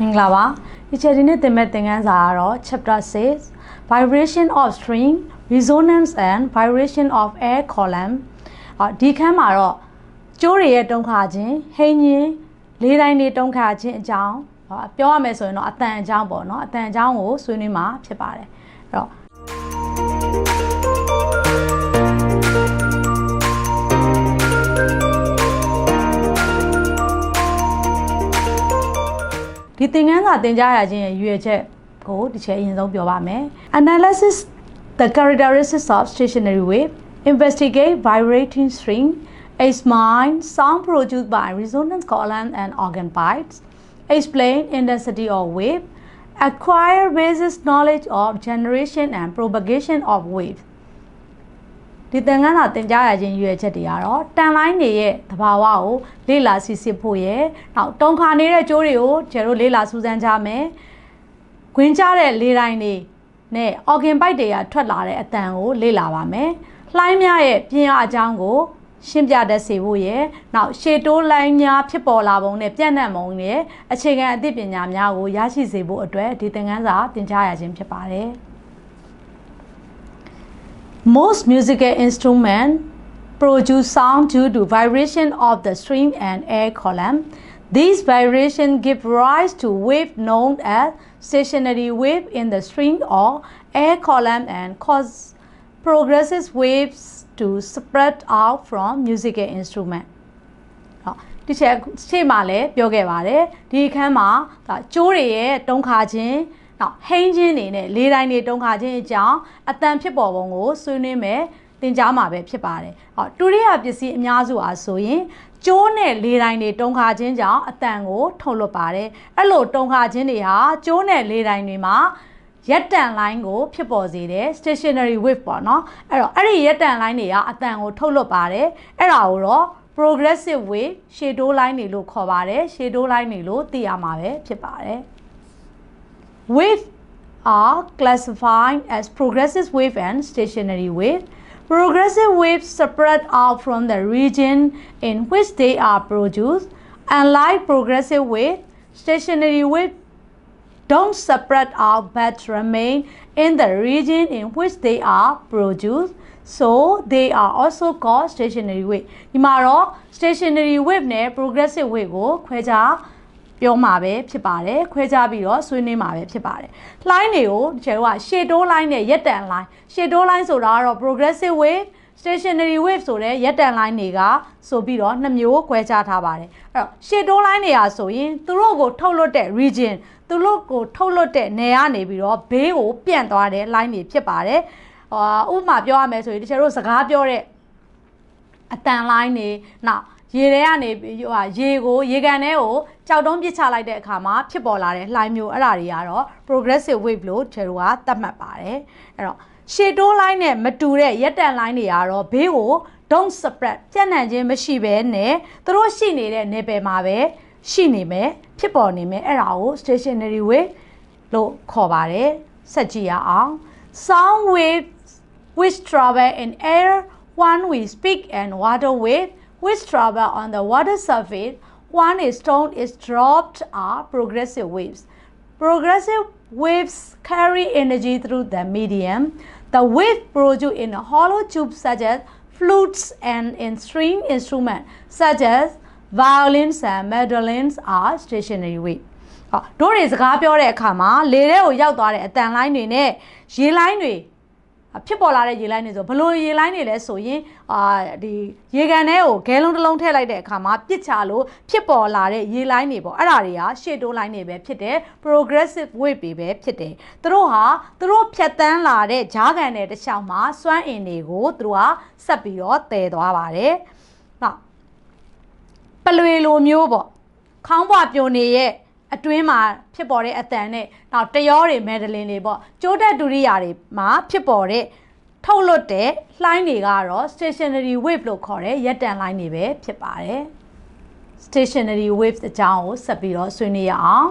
မင်္ဂလာပါဒီချက်ဒီနေ့သင်မဲ့သင်ခန်းစာကတော့ chapter 6 vibration of string resonance and vibration of air column အော်ဒီခန်းမှာတော့ကျိုးတွေရဲ့တုံးခါခြင်းဟိန်းခြင်းလေးတိုင်းတွေတုံးခါခြင်းအကြောင်းဟောပြောရမယ်ဆိုရင်တော့အတန်အကြောင်းပေါ့နော်အတန်အကြောင်းကိုဆွေးနွေးမှာဖြစ်ပါတယ်အဲ့တော့ ဒီသင်ခန်းစာသင်ကြားရခြင်းရဲ့ရည်ရွယ်ချက်ကိုဒီချက်အရင်ဆုံးပြောပါမယ် analysis the characteristics of stationary wave investigate vibrating string examine sound produced by resonance column and organ pipes explain intensity of wave acquire basic knowledge of generation and propagation of wave ဒီသင်ခန်းစာသင်ကြားရခြင်းရွေချက်တွေကတော့တန်လိုင်းတွေရဲ့သဘာဝကိုလေ့လာစစ်စစ်ဖို့ရဲ့နောက်တုံခါနေတဲ့ကျိုးတွေကိုကျတို့လေ့လာစူးစမ်းကြမယ်။ခွင်းကြတဲ့လေတိုင်းတွေနဲ့ organ bite တွေကထွက်လာတဲ့အတန်ကိုလေ့လာပါမယ်။လှိုင်းများရဲ့ပြင်းအားအကြောင်းကိုရှင်းပြတတ်စေဖို့ရဲ့နောက်ရှေတိုးလိုင်းများဖြစ်ပေါ်လာပုံနဲ့ပြန့်နှံ့ပုံနဲ့အခြေခံအသိပညာများကိုရရှိစေဖို့အတွက်ဒီသင်ခန်းစာသင်ကြားရခြင်းဖြစ်ပါတယ်။ Most musical instruments produce sound due to vibration of the string and air column. These vibrations give rise to wave known as stationary wave in the string or air column and cause progressive waves to spread out from musical instrument. ဟောဒီချက်ရှေ့မှာလည်းပြောခဲ့ပါတယ်ဒီအခန်းမှာဒါကျိုးတွေရဲ့တုံးခါခြင်း နောက်ဟိန်းချင်းတွေနဲ့လေးတိုင်းတွေတုံးခါခြင်းအကြောင်းအတန်ဖြစ်ပေါ်ပုံကိုဆွေးနွေးမယ်သင်ကြားမှာပဲဖြစ်ပါတယ်။ဟောတူရိယာပစ္စည်းအများစုအားဆိုရင်ကျိုးနဲ့လေးတိုင်းတွေတုံခါခြင်းကြောင့်အတန်ကိုထုတ်လွှတ်ပါတယ်။အဲ့လိုတုံခါခြင်းတွေဟာကျိုးနဲ့လေးတိုင်းတွေမှာရက်တန်လိုင်းကိုဖြစ်ပေါ်စေတယ် stationary wave ပေါ့နော်။အဲ့တော့အဲ့ဒီရက်တန်လိုင်းတွေကအတန်ကိုထုတ်လွှတ်ပါတယ်။အဲ့ဒါကိုတော့ progressive wave shadow line တွေလို့ခေါ်ပါတယ် shadow line တွေလို့သိရမှာပဲဖြစ်ပါတယ် wave are classified as progressive wave and stationary wave progressive waves spread out from the region in which they are produced unlike progressive wave stationary wave don't spread out but remain in the region in which they are produced so they are also called stationary wave ဒီမှာတော့ stationary wave နဲ့ progressive wave ကိုခွဲခြား ပြောမှာပဲဖြစ်ပါတယ်ခွဲခြားပြီးတော့ဆွေးနွေးမှာပဲဖြစ်ပါတယ်။ line တွေကိုကျတို့က shadow line နဲ့ရက်တန် line shadow line ဆိုတာကတော့ progressive wave stationary wave ဆိုတဲ့ရက်တန် line တွေကဆိုပြီးတော့နှစ်မျိုးခွဲခြားထားပါတယ်။အဲ့တော့ shadow line တွေဟာဆိုရင်သူတို့ကိုထုတ်လွှတ်တဲ့ region သူတို့ကိုထုတ်လွှတ်တဲ့နယ်ကနေပြီးတော့ဘေးကိုပြန့်သွားတဲ့ line တွေဖြစ်ပါတယ်။အာဥပမာပြောရမယ်ဆိုရင်တချို့တို့စကားပြောတဲ့အတန် line တွေနောက် ရေထဲကနေဟာရေကိုရေကန်ထဲကိုကြောက်တုံးပစ်ချလိုက်တဲ့အခါမှာဖြစ်ပေါ်လာတဲ့လှိုင်းမျိုးအဲ့ဒါတွေကတော့ progressive wave လို့ကျတို့ကသတ်မှတ်ပါတယ်အဲ့တော့ရှေတိုး line နဲ့မတူတဲ့ရက်တန် line တွေကတော့ဘေးကို don't spread ပြန့်နှံ့ခြင်းမရှိဘဲနဲ့သူတို့ရှိနေတဲ့နယ်ပယ်မှာပဲရှိနေမယ်ဖြစ်ပေါ်နေမယ်အဲ့ဒါကို stationary wave လို့ခေါ်ပါတယ်ဆက်ကြည့်ရအောင် sound waves which travel in air one we speak and water wave which travel on the water surface one is stone is dropped are progressive waves progressive waves carry energy through the medium the wave produced in a hollow tube such as flutes and in string instruments such as violins and mandolins are stationary wave ဟောတို့တွေစကားပြောတဲ့အခါမှာလေထဲကိုရောက်သွားတဲ့အတန်လိုင်းတွေနဲ့ရေလိုင်းတွေ ဖြစ်ပေါ်လာတဲ့ရေလိုင်းတွေဆိုဘလို့ရေလိုင်းတွေလဲဆိုရင်အာဒီရေကန်ထဲကိုဂဲလုံးတစ်လုံးထည့်လိုက်တဲ့အခါမှာပြစ်ချလို့ဖြစ်ပေါ်လာတဲ့ရေလိုင်းတွေပေါ့အဲ့ဒါတွေကရှေ့တိုးလိုင်းတွေပဲဖြစ်တယ် progressive wave တွေပဲဖြစ်တယ်သူတို့ဟာသူတို့ဖြတ်တန်းလာတဲ့ဂျားကန်တဲ့တစ်ချောင်းမှာစွမ်းအင်တွေကိုသူတို့ကဆက်ပြီးတော့တည်သွားပါတယ်နောက်ပလွေလိုမျိုးပေါ့ခေါင်းပွားပြိုနေရဲ့ အတွင်းမှာဖြစ်ပေါ်တဲ့အတန်နဲ့နောက်တရောတွေမဲဒလင်တွေပေါ့ကျိုးတက်ဒူရိယာတွေမှာဖြစ်ပေါ်တဲ့ထုတ်လွတ်တဲ့လှိုင်းတွေကတော့ stationary wave လို့ခေါ်တဲ့ရက်တန်လှိုင်းတွေပဲဖြစ်ပါတယ် stationary wave အကြောင်းကိုဆက်ပြီးတော့ဆွေးနွေးရအောင်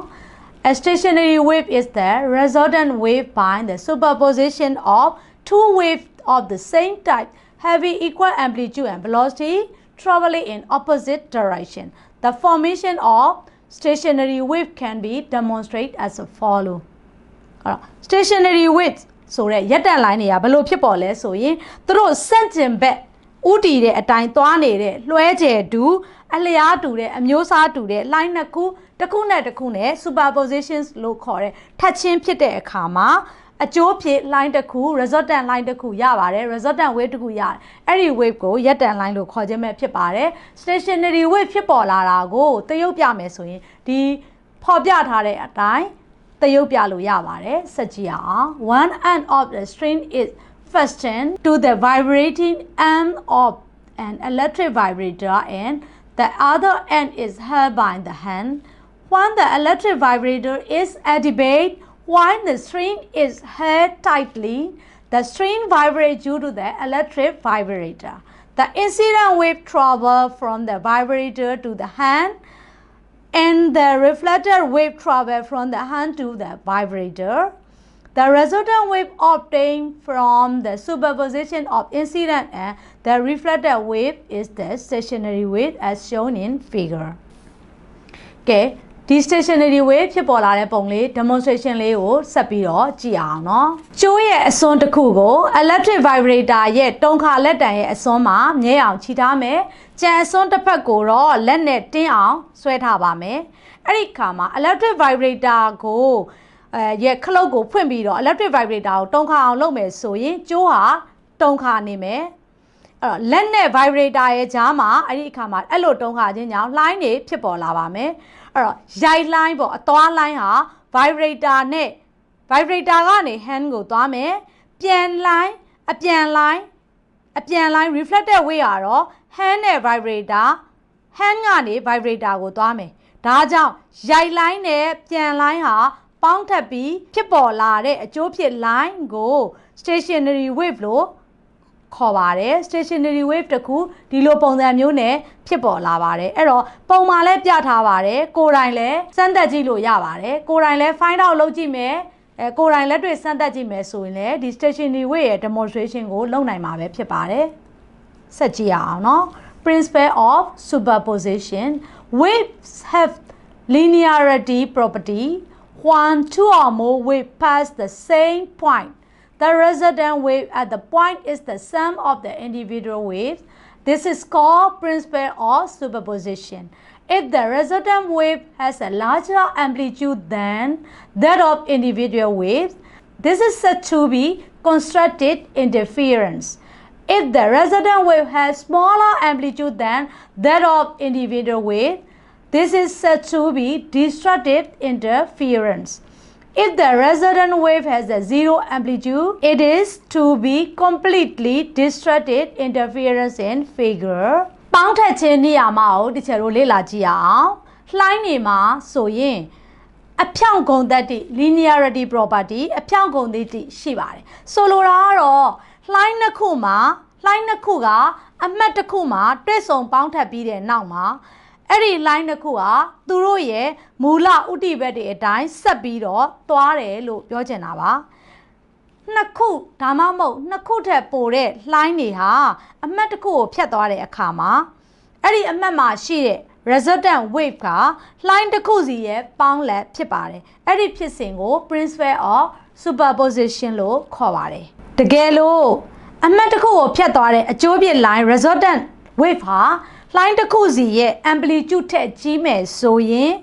A stationary wave is the resultant wave by the superposition of two waves of the same type having equal amplitude and velocity traveling in opposite direction. The formation of stationary wave can be demonstrated as a follow အဲ့တော့ stationary wave ဆိုတဲ့ရက်တန် line တွေကဘယ်လိုဖြစ်ပေါ်လဲဆိုရင်သူတို့စန့်ကျင်ဘက်ဥတီတဲ့အတိုင်းသွားနေတဲ့လွှဲကျယ်တူအလျားတူတဲ့အမျိုးအစားတူတဲ့ line နှစ်ခုတစ်ခုနဲ့တစ်ခုနဲ့ superpositions လို့ခေါ်တဲ့ထပ်ချင်းဖြစ်တဲ့အခါမှာ အကျိုးဖြစ် line တစ်ခု resultant line တစ်ခုရပါတယ် resultant wave တစ်ခုရတယ်အဲ့ဒီ wave ကိုရက်တန် line လို့ခေါ်ခြင်းပဲဖြစ်ပါတယ် stationary wave ဖြစ်ပေါ်လာတာကိုသရုပ်ပြမယ်ဆိုရင်ဒီဖော်ပြထားတဲ့အတိုင်းသရုပ်ပြလို့ရပါတယ်ဆက်ကြည့်အောင် one end of the string is fastened to the vibrating end of an electric vibrator and the other end is held by the hand when the electric vibrator is activated while the string is held tightly the string vibrates due to the electric vibrator the incident wave travels from the vibrator to the hand and the reflected wave travel from the hand to the vibrator. The resultant wave obtained from the superposition of incident and the reflected wave is the stationary wave as shown in figure. ကဲ ဒီ stationary wave ဖြစ်ပေါ်လာတဲ့ပုံလေး demonstration လေးကိုဆက်ပြီးတော့ကြည့်အောင်နော်။ကျိုးရဲ့အစွန်းတစ်ခုကို electric vibrator ရဲ့တုံးခါလက်တံရဲ့အစွန်းမှာမြဲအောင်ခြိထားမယ်။ကြံအစွန်းတစ်ဖက်ကိုတော့လက်နဲ့တင်းအောင်ဆွဲထားပါမယ်။အဲ့ဒီခါမှာ electric vibrator ကိုအဲရဲ့ခလုတ်ကိုဖွင့်ပြီးတော့ electric vibrator ကိုတုံးခါအောင်လုပ်မယ်ဆိုရင်ကျိုးဟာတုံးခါနေမယ်။အဲ့တော့လက်နဲ့ vibrator ရဲ့ကြားမှာအဲ့ဒီအခါမှာအဲ့လိုတုံးခါခြင်းကြောင့်လှိုင်းတွေဖြစ်ပေါ်လာပါမယ် အဲ့တော့ရိုက် line ပေါ့အသွား line ဟာ vibrator နဲ့ vibrator ကနေ hand ကိုသွားမယ်ပြန် line အပြန် line အပြန် line reflected wave ကတော့ hand နဲ့ vibrator hand ကနေ vibrator ကိုသွားမယ်ဒါကြောင့်ရိုက် line နဲ့ပြန် line ဟာပေါင်းထပ်ပြီးဖြစ်ပေါ်လာတဲ့အကျိုးဖြစ် line ကို stationary wave လို့ ခေါ်ပါတယ် stationary wave တခုဒီလိုပုံစံမျိုးနဲ့ဖြစ်ပေါ်လာပါတယ်အဲ့တော့ပုံမှာလည်းပြထားပါတယ်ကိုယ်တိုင်လည်းစမ်းသပ်ကြည့်လို့ရပါတယ်ကိုယ်တိုင်လည်း find out လုပ်ကြည့်မယ်အဲကိုယ်တိုင်လက်တွေ့စမ်းသပ်ကြည့်မယ်ဆိုရင်လည်းဒီ stationary wave ရဲ့ demonstration ကိုလုပ်နိုင်မှာပဲဖြစ်ပါတယ်ဆက်ကြည့်ရအောင်เนาะ principle of superposition waves have linearity property when two or more waves pass the same point The resultant wave at the point is the sum of the individual waves. This is called principle of superposition. If the resultant wave has a larger amplitude than that of individual waves, this is said to be constructed interference. If the resultant wave has smaller amplitude than that of individual waves, this is said to be destructive interference. If the resultant wave has a zero amplitude, it is to be completely destructive interference in figure. ပေါင်းထက်ခြင်းနေရာမှာကိုတချို့တို့လေ့လာကြည့်ရအောင်။ line နေမှာဆိုရင်အဖြောင့်ဂုဏ်သတ္တိ linearity property အဖြောင့်ဂုဏ်သတ္တိရှိပါတယ်။ဆိုလိုတာကတော့ line နှစ်ခုမှာ line နှစ်ခုကအမှတ်တစ်ခုမှာတွဲဆုံပေါင်းထပ်ပြီးတဲ့နောက်မှာ အဲ့ဒီ line တစ်ခုကသူတို့ရဲ့မူလဥတီဘက်တွေအတိုင်းဆက်ပြီးတော့သွားတယ်လို့ပြောချင်တာပါနှစ်ခုဒါမှမဟုတ်နှစ်ခုထက်ပိုတဲ့ line တွေဟာအမှတ်တစ်ခုကိုဖြတ်သွားတဲ့အခါမှာအဲ့ဒီအမှတ်မှာရှိတဲ့ resultant wave က line တစ်ခုစီရဲ့ပေါင်းလက်ဖြစ်ပါတယ်အဲ့ဒီဖြစ်စဉ်ကို principle of superposition လို့ခေါ်ပါတယ်တကယ်လို့အမှတ်တစ်ခုကိုဖြတ်သွားတဲ့အကျိုးပြ line resultant wave ဟာ line တစ်ခုစီရဲ့ amplitude ထက်ကြီးမယ်ဆိုရင်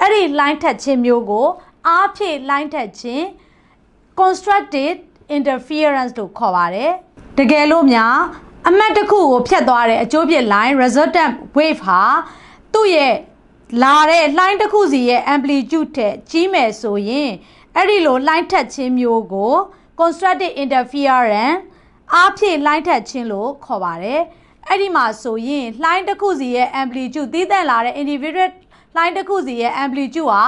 အဲ့ဒီ line ထက်ချင်းမျိုးကို အားဖြည့် line ထက်ချင်း constructed interference လို့ခေါ်ပါတယ်တကယ်လို့များအမှတ်တစ်ခုကိုဖြတ်သွားတဲ့အကျိုးပြ line resultant wave ဟာသူ့ရဲ့လာတဲ့ line တစ်ခုစီရဲ့ amplitude ထက်ကြီးမယ်ဆိုရင်အဲ့ဒီလို line ထက်ချင်းမျိုးကို constructed interference အားဖြည့် line ထက်ချင်းလို့ခေါ်ပါတယ် အဲ့ဒီမှာဆိုရင် line တစ်ခုစီရဲ့ amplitude တည်တံ့လာတဲ့ individual line တစ်ခုစီရဲ့ amplitude ဟာ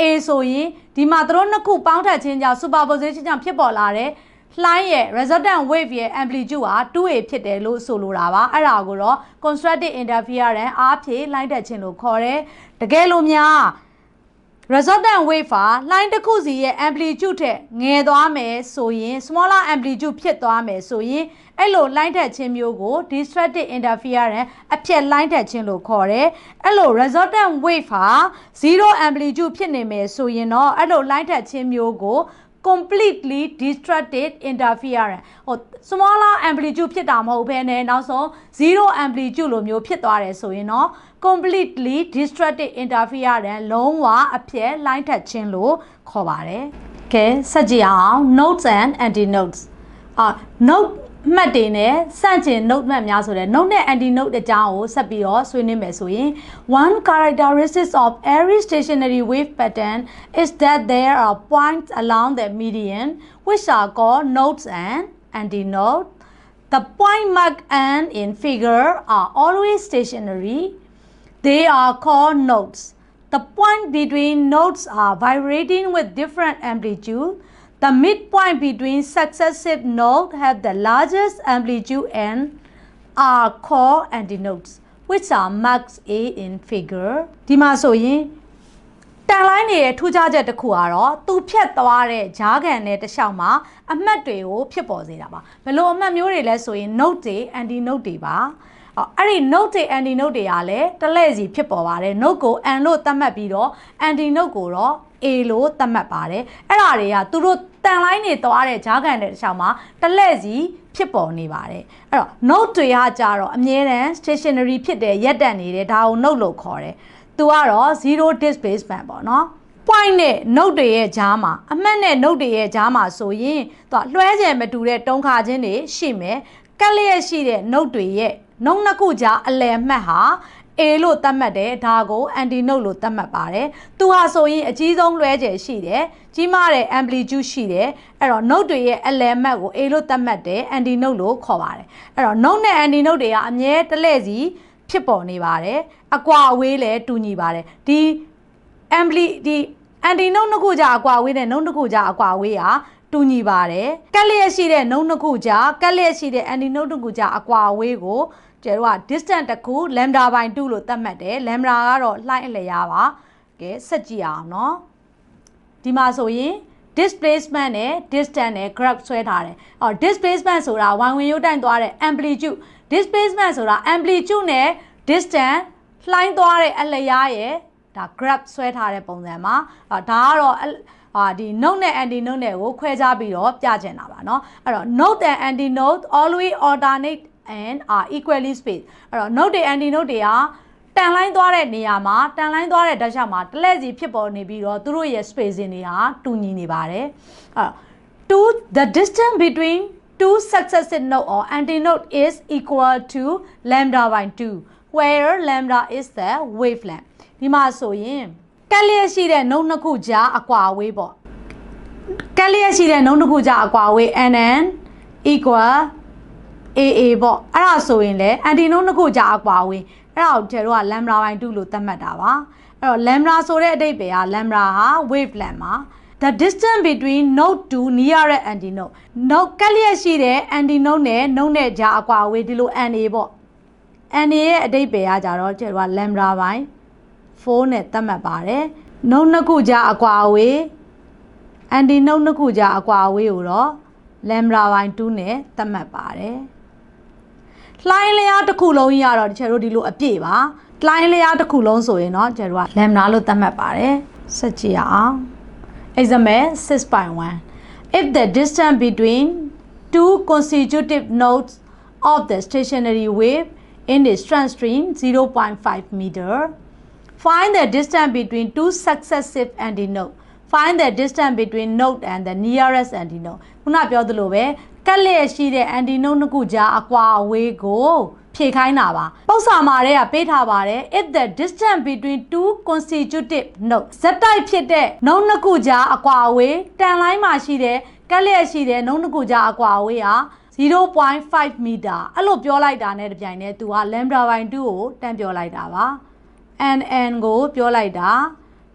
A ဆိုရင်ဒီမှာသူတို့နှစ်ခုပေါင်းထပ်ခြင်းကြောင့် superposition ကြောင့်ဖြစ်ပေါ်လာတဲ့ line ရဲ့ resultant wave ရဲ့ amplitude ဟာ 2A ဖြစ်တယ်လို့ဆိုလိုတာပါအဲ့ဒါကိုတော့ constructed interference အားဖြင့် line တက်ခြင်းလို့ခေါ်တယ်တကယ်လို့များ resultant wave ဟာလှိုင်းတစ်ခုစီရဲ့ amplitude ထက်ငယ်သွားမယ်ဆိုရင် smaller amplitude ဖြစ်သွားမယ်ဆိုရင်အဲ့လိုလှိုင်းထက်ခြင်းမျိုးကို distracted interference အဖြက်လှိုင်းထက်ခြင်းလို့ခေါ်တယ်အဲ့လို resultant wave ဟာ0 amplitude ဖြစ်နေမယ်ဆိုရင်တော့အဲ့လိုလှိုင်းထက်ခြင်းမျိုးကို completely distracted interference ဟို smaller amplitude ဖြစ်တာမဟုတ်ဘဲနဲ့နောက်ဆုံး0 amplitude လိုမျိုးဖြစ်သွားတယ်ဆိုရင်တော့ completely distracted interference လုံးဝအပြည့်လိုင်းထက်ခြင်းလို့ခေါ်ပါတယ်။ကဲဆက်ကြည့်အောင် notes and antinodes အာ note မှတ်တွေနဲ့စန့်ကျင် note မှတ်များဆိုတဲ့ note နဲ့ antinote အကြောင်းကိုဆက်ပြီးတော့ဆွေးနွေးမယ်ဆိုရင် one characteristic of every stationary wave pattern is that there are points along the median which are called nodes and antinodes the point marked and in figure are always stationary they are called nodes the point between nodes are vibrating with different amplitude the midpoint between successive nodes have the largest amplitude and are called antinodes which are marked A in figure ဒီမှာဆိုရင်တန်လိုင်းနေတဲ့ထူးခြားချက်တစ်ခုကတော့သူဖြတ်သွားတဲ့ဂျားကန်နဲ့တစ်လျှောက်မှာအမှတ်တွေကိုဖြစ်ပေါ်စေတာပါဘယ်လိုအမှတ်မျိုးတွေလဲဆိုရင် note တွေ anti note တွေပါ အဲ့ဒီ note တွေ anti note တွေကလည်းတစ်လဲစီဖြစ်ပေါ်ပါတယ် note ကို an လို့သတ်မှတ်ပြီးတော့ anti note ကိုတော့ A လို့သတ်မှတ်ပါတယ်အဲ့ဒါတွေကသူတို့တန်လိုင်းနေသွားတဲ့ဂျားကန်တဲ့တစ်ချောင်းမှာတစ်လဲစီဖြစ်ပေါ်နေပါတယ်အဲ့တော့ note တွေကကြတော့အမြဲတမ်း stationary ဖြစ်တဲ့ရက်တက်နေတယ်ဒါကို note လို့ခေါ်တယ်သူကတော့ zero displacement ပေါ့နော် point နဲ့ note တွေရဲ့ကြားမှာအမှတ်နဲ့ note တွေရဲ့ကြားမှာဆိုရင်သူကလွှဲကျင်မတူတဲ့တုံးခါချင်းတွေရှိမယ်ကက်လျက်ရှိတဲ့ note တွေရဲ့ note နှစ်ခုကြားအလယ်မှတ်ဟာ A လို့သတ်မှတ်တယ်ဒါကို anti note လို့သတ်မှတ်ပါတယ်သူဟာဆိုရင်အကြီးဆုံးလွှဲကျယ်ရှိတယ်ကြီးမားတဲ့ amplitude ရှိတယ်အဲ့တော့ note တွေရဲ့အလယ်မှတ်ကို A လို့သတ်မှတ်တယ် anti note လို့ခေါ်ပါတယ်အဲ့တော့ note နဲ့ anti note တွေကအမြဲတလဲစီဖြစ်ပေါ်နေပါတယ်အကွာအဝေးလည်းတူညီပါတယ်ဒီ ampli ဒီ anti note နှစ်ခုကြာအကွာအဝေးနဲ့ note နှစ်ခုကြာအကွာအဝေးဟာ တူညီပါတယ်ကက်လျက်ရှိတဲ့ note နှစ်ခုကြာကက်လျက်ရှိတဲ့ anti note နှစ်ခုကြာအကွာအဝေးကိုကျတို့က distance တစ်ခု lambda by 2လို့သတ်မှတ်တယ် lambda ကတော့လှိုင်းအလျားပါကဲဆက်ကြည့်အောင်နော်ဒီမှာဆိုရင် displacement နဲ့ distance နဲ့ graph ဆွဲထားတယ်အော် displacement ဆိုတာဝိုင်ဝင်ရုပ်တိုင်းသွားတဲ့ amplitude displacement ဆိုတာ amplitude နဲ့ distance လှိုင်းသွားတဲ့အလျားရဲ့ဒါ graph ဆွဲထားတဲ့ပုံစံမှာဒါကတော့ ဟာဒီ note နဲ့ anti note နဲ့ကိုခွဲခြားပြီးတော့ပြချင်တာပါเนาะအဲ့တော့ note and anti note always alternate and are equally spaced အဲ့တော့ note တွေ anti note တွေကတန်လိုင်းသွားတဲ့နေရာမှာတန်လိုင်းသွားတဲ့ဓာတ်လျှောက်မှာတလဲစီဖြစ်ပေါ်နေပြီးတော့သူတို့ရဲ့ spacing တွေဟာတူညီနေပါတယ်အဲ့တော့ to the distance between two successive node or antinode is equal to lambda by 2 where lambda is the wavelength ဒီမှာဆိုရင် ကက်လျက်ရှိတဲ့ node နှစ်ခုကြားအကွာအဝေးပေါ့ကက်လျက်ရှိတဲ့ node နှစ်ခုကြားအကွာအဝေး nn equal AA ပေါ့အဲ့ဒါဆိုရင်လေ antinode နှစ်ခုကြားအကွာအဝေးအဲ့ဒါကိုကျတော့ lambda by 2လို့သတ်မှတ်တာပါအဲ့တော့ lambda ဆိုတဲ့အဓိပ္ပာယ်က lambda ဟာ wavelength မှာ the distance between node to nearest antinode node ကက်လျက်ရှိတဲ့ antinode နဲ့ node နဲ့ကြားအကွာအဝေးဒီလို NA ပေါ့ NA ရဲ့အဓိပ္ပာယ်ကကြတော့ကျတော့ lambda by 4နဲ့သတ်မှတ်ပါတယ် node နှစ်ခုကြားအကွာအဝေး antinode နှစ်ခုကြားအကွာအဝေးကိုတော့ lambda by 2နဲ့သတ်မှတ်ပါတယ်လှိုင်းလျားတစ်ခုလုံးကြီးကတော့ကျတို့ဒီလိုအပြည့်ပါလှိုင်းလျားတစ်ခုလုံးဆိုရင်တော့ကျတို့က lambda လို့သတ်မှတ်ပါတယ်ဆက်ကြည့်ရအောင် Example 6.1 If the distance between two consecutive nodes of the stationary wave in the strand stream 0.5 meter find the distance between two successive antinodes find the distance between node and the nearest antinode ခုနပြောသလိုပဲကက်လျက်ရှိတဲ့ antinode နှစ်ခုကြားအကွာအဝေးကိုဖြည့်ခိုင်းတာပါပု္ပ္ပာမာတွေကပေးထားပါတယ် if the distance between two consecutive nodes ဇက်တိုက်ဖြစ်တဲ့ node နှစ်ခုကြားအကွာအဝေးတန်လိုင်းမှာရှိတဲ့ကက်လျက်ရှိတဲ့ node နှစ်ခုကြားအကွာအဝေးဟာ0.5 meter အဲ့လိုပြောလိုက်တာနဲ့တပြိုင်တည်းသူက lambda by 2ကိုတန်းပြောလိုက်တာပါ nn ကိုပြောလိုက်တာ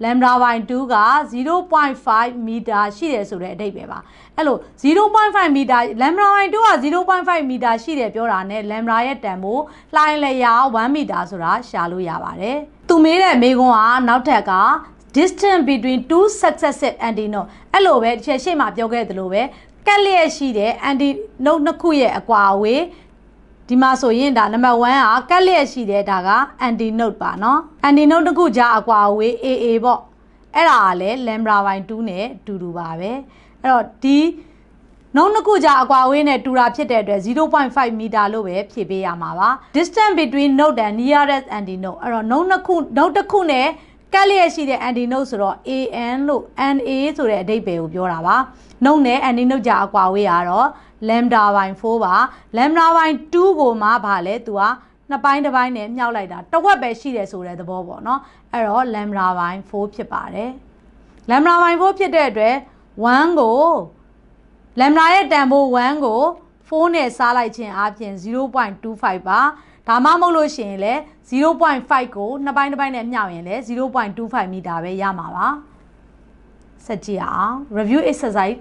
lambda by 2က0.5 meter ရှိတယ်ဆိုတဲ့အဓိပ္ပာယ်ပါအဲ့လို0.5 meter lambda by 2က0.5 meter ရှိတယ်ပြောတာနဲ့ lambda ရဲ့တန်ဖိုးလှိုင်းလျာ1 meter ဆိုတာရှာလို့ရပါတယ်သူမေးတဲ့မေးခွန်းကနောက်ထပ်က distance between two successive antinodes အဲ့လိုပဲတစ်ချက်ရှေ့မှာပြောခဲ့သလိုပဲကက်လျက်ရှိတဲ့ antinode နှစ်ခုရဲ့အကွာအဝေး ဒီမှာဆိုရင်ဒါနံပါတ်1ကကက်လျက်ရှိတဲ့ဒါက antinode ပါเนาะ antinode တစ်ခုကြားအကွာအဝေး AA ပေါ့အဲ့ဒါကလည်း lambda by 2နဲ့အတူတူပါပဲအဲ့တော့ဒီနှုံးနှစ်ခုကြားအကွာအဝေးနဲ့တူတာဖြစ်တဲ့အတွက်0.5မီတာလို့ပဲဖြည့်ပေးရမှာပါ distance between node and nearest antinode အဲ့တော့နှုံးနှစ်ခုနှုတ်တစ်ခုနဲ့ကက်လျက်ရှိတဲ့ antinode ဆိုတော့ AN လို့ NA ဆိုတဲ့အဓိပ္ပာယ်ကိုပြောတာပါနှုံးနဲ့ antinode ကြားအကွာအဝေးကတော့ lambda by 4ပါ lambda by 2ကိုမှဗာလဲသူကနှစ်ပိုင်းတစ်ပိုင်းနဲ့မြှောက်လိုက်တာတစ်ဝက်ပဲရှိတယ်ဆိုတဲ့သဘောပေါ့နော်အဲ့တော့ lambda by 4ဖြစ်ပါတယ် lambda by 4ဖြစ်တဲ့အတွက်1ကို lambda ရဲ့တန်ဖိုး1ကို4နဲ့စားလိုက်ခြင်းအပြင်0.25ပါဒါမှမဟုတ်လို့ရှိရင်လည်း0.5ကိုနှစ်ပိုင်းတစ်ပိုင်းနဲ့မြှောက်ရင်လည်း0.25မီတာပဲရမှာပါဆက်ကြည့်အောင် review exercise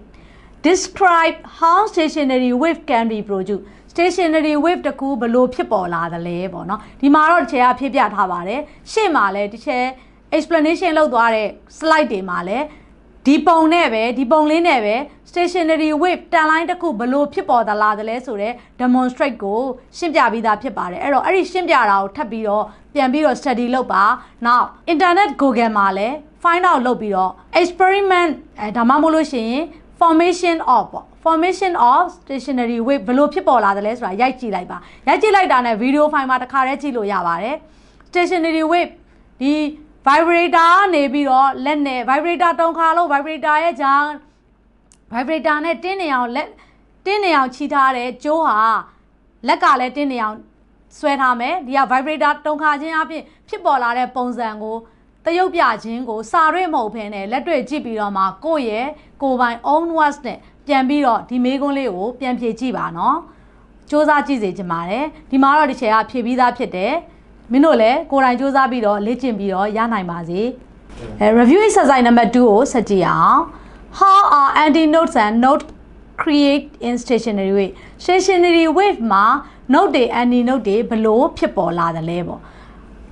describe how stationary wave can be produced stationary wave တကူဘယ်လိုဖြစ်ပေါ်လာသလဲပေါ့နော်ဒီမှာတော့တစ်ချက်ကဖြစ်ပြထားပါတယ်ရှေ့မှာလည်းတစ်ချက် explanation လုပ်သွားတဲ့ slide တွေမှာလည်းဒီပုံနဲ့ပဲဒီပုံလေးနဲ့ပဲ stationary wave တန်လိုင်းတစ်ခုဘယ်လိုဖြစ်ပေါ်သလားသလဲဆိုတော့ demonstrate ကိုရှင်းပြပြီးသားဖြစ်ပါတယ်အဲ့တော့အဲ့ဒီရှင်းပြတာကိုထပ်ပြီးတော့ပြန်ပြီးတော့ study လုပ်ပါ now internet google မှာလည်း find out လုပ်ပြီးတော့ experiment အဲဒါမှမဟုတ်လို့ရှိရင် formation of ပေါ့ formation of stationary wave ဘယ်လိုဖြစ်ပေါ်လာသလဲဆိုတာရိုက်ကြည့်လိုက်ပါရိုက်ကြည့်လိုက်တာနဲ့ video file မှာတစ်ခါတည်းကြည့်လို့ရပါတယ် stationary wave ဒီ vibrator ကနေပြီးတော့လက်နဲ့ vibrator တုံးခါလို့ vibrator ရဲ့ကြား vibrator နဲ့တင်းနေအောင်လက်တင်းနေအောင်ခြိထားတဲ့ကြိုးဟာလက်ကလည်းတင်းနေအောင်ဆွဲထားမယ်ဒီက vibrator တုံခါခြင်းအပြင်ဖြစ်ပေါ်လာတဲ့ပုံစံကို တရုပ်ပြခြင်းကိုစာရွေ့မဟုတ်ဘဲနဲ့လက်တွေ့ကြည့်ပြီးတော့မှကိုယ့်ရဲ့ကိုယ်ပိုင် own words နဲ့ပြန်ပြီးတော့ဒီမေးခွန်းလေးကိုပြန်ဖြေကြည့်ပါနော်စ조사ကြည့်စေချင်ပါတယ်ဒီမှာတော့ဒီချက်ကဖြေပြီးသားဖြစ်တယ်မင်းတို့လည်းကိုယ်တိုင်စ조사ပြီးတော့လေ့ကျင့်ပြီးတော့ရနိုင်ပါစေအဲ review exercise number 2ကိုဆက်ကြည့်အောင် how are antinodes and node create in stationary wave stationary wave မှာ node တွေ antinode တွေဘလို့ဖြစ်ပေါ်လာတယ်လဲပေါ့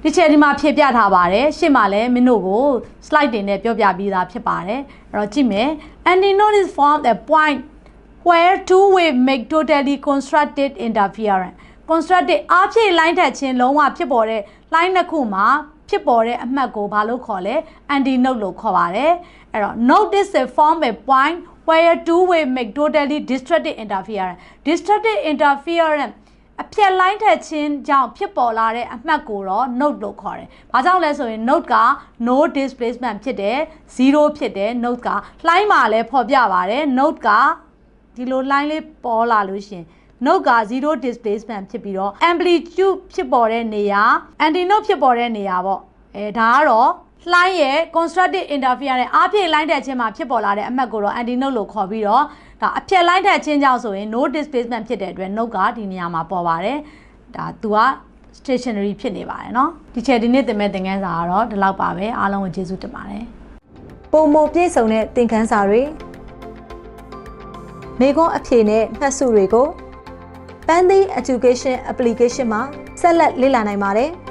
ဒီချက်ဒီမှာဖြည့်ပြထားပါတယ်ရှေ့မှာလည်းမင်းတို့ကို slide တွေနဲ့ပြောပြပြီးသားဖြစ်ပါတယ်အဲ့တော့ကြည့်မယ် antinode is formed at point where two wave make totally constructed interference constructed အားဖြည့်လိုင်းထက်ချင်းလုံးဝဖြစ်ပေါ်တဲ့လိုင်းနှစ်ခုမှာဖြစ်ပေါ်တဲ့အမှတ်ကိုဘာလို့ခေါ်လဲ antinode လို့ခေါ်ပါတယ်အဲ့တော့ node is a form a point where two wave make totally destructive interference destructive interference အဖြတ်လိုင်းထက်ချင်းကြောင့်ဖြစ်ပေါ်လာတဲ့အမှတ်ကိုတော့ node လို့ခေါ်တယ်။ဘာကြောင့်လဲဆိုရင် node က no displacement ဖြစ်တယ်0ဖြစ်တယ် node ကလိုင်းမှာလည်းဖော်ပြပါတယ် node ကဒီလို line လေးပေါ်လာလို့ရှရင် node က0 displacement ဖြစ်ပြီးတော့ amplitude ဖြစ်ပေါ်တဲ့နေရာ antinode ဖြစ်ပေါ်တဲ့နေရာပေါ့အဲဒါကတော့လှိုင်းရဲ့ constructive interference နဲ့အားဖြည့်လိုင်းတဲ့အချင်းမှာဖြစ်ပေါ်လာတဲ့အမှတ်ကိုတော့ antinode လို့ခေါ်ပြီးတော့ ဒါအဖြည့်လိုင်းတဲ့အချင်းကြောင့်ဆိုရင် no displacement ဖြစ်တဲ့အတွက် node ကဒီနေရာမှာပေါ်ပါတယ်ဒါသူက stationary ဖြစ်နေပါတယ်เนาะဒီချက်ဒီနေ့သင်မဲ့သင်ခန်းစာကတော့ဒီလောက်ပါပဲအားလုံးကိုကျေးဇူးတင်ပါတယ် ပုံမပြည့်စုံတဲ့သင်ခန်းစာတွေမိခွန်းအဖြေနဲ့မှတ်စုတွေကို Pandy Education Application မှာဆက်လက်လေ့လာနိုင်ပါတယ်။